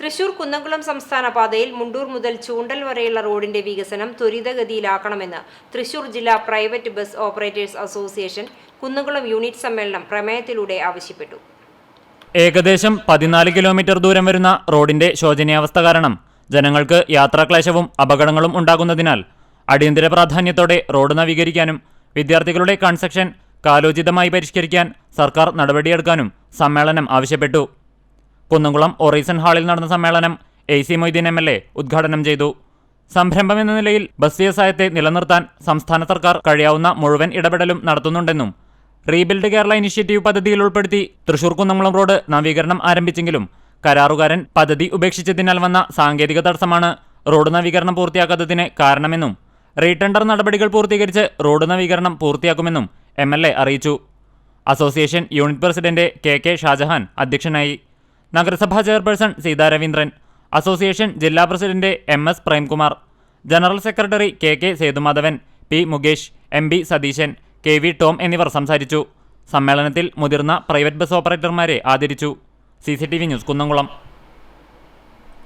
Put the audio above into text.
തൃശൂർ കുന്നംകുളം സംസ്ഥാന പാതയിൽ മുണ്ടൂർ മുതൽ ചൂണ്ടൽ വരെയുള്ള റോഡിന്റെ വികസനം ത്വരിതഗതിയിലാക്കണമെന്ന് തൃശൂർ ജില്ലാ private bus operators association Kunnamkulam unit സമ്മേളനം പ്രമേയത്തിലൂടെ ആവശ്യപ്പെട്ടു. ഏകദേശം പതിനാല് കിലോമീറ്റർ ദൂരം വരുന്ന റോഡിന്റെ ശോചനീയാവസ്ഥ കാരണം ജനങ്ങൾക്ക് യാത്രാക്ലേശവും അപകടങ്ങളും ഉണ്ടാകുന്നതിനാൽ അടിയന്തര പ്രാധാന്യത്തോടെ റോഡ് നവീകരിക്കാനും വിദ്യാർത്ഥികളുടെ കൺസെക്ഷൻ കാലോചിതമായി പരിഷ്കരിക്കാൻ സർക്കാർ നടപടിയെടുക്കാനും സമ്മേളനം ആവശ്യപ്പെട്ടു. കുന്നംകുളം ഒറീസൺ ഹാളിൽ നടന്ന സമ്മേളനം A C Moideen M L A ഉദ്ഘാടനം ചെയ്തു. സംരംഭം എന്ന നിലയിൽ ബസ് വ്യവസായത്തെ നിലനിർത്താൻ സംസ്ഥാന സർക്കാർ കഴിയാവുന്ന മുഴുവൻ ഇടപെടലും നടത്തുന്നുണ്ടെന്നും റീബിൽഡ് കേരള ഇനിഷ്യേറ്റീവ് പദ്ധതിയിൽ ഉൾപ്പെടുത്തി തൃശൂർ കുന്നംകുളം റോഡ് നവീകരണം ആരംഭിച്ചെങ്കിലും കരാറുകാരൻ പദ്ധതി ഉപേക്ഷിച്ചതിനാൽ വന്ന സാങ്കേതിക തടസ്സമാണ് റോഡ് നവീകരണം പൂർത്തിയാക്കാത്തതിന് കാരണമെന്നും റീടെൻഡർ നടപടികൾ പൂർത്തീകരിച്ച് റോഡ് നവീകരണം പൂർത്തിയാക്കുമെന്നും എ അറിയിച്ചു. Association unit president K K Shajahan അധ്യക്ഷനായി. നഗരസഭാ ചെയർപേഴ്സൺ സീതാ രവീന്ദ്രൻ അസോസിയേഷൻ ജില്ലാ president M S Premkumar general secretary K K Sethumadhavan P Mukesh M B Satheesan K V Tom എന്നിവർ സംസാരിച്ചു. സമ്മേളനത്തിൽ മുതിർന്ന പ്രൈവറ്റ് ബസ് ഓപ്പറേറ്റർമാരെ ആദരിച്ചു. C news Kunnamkulam.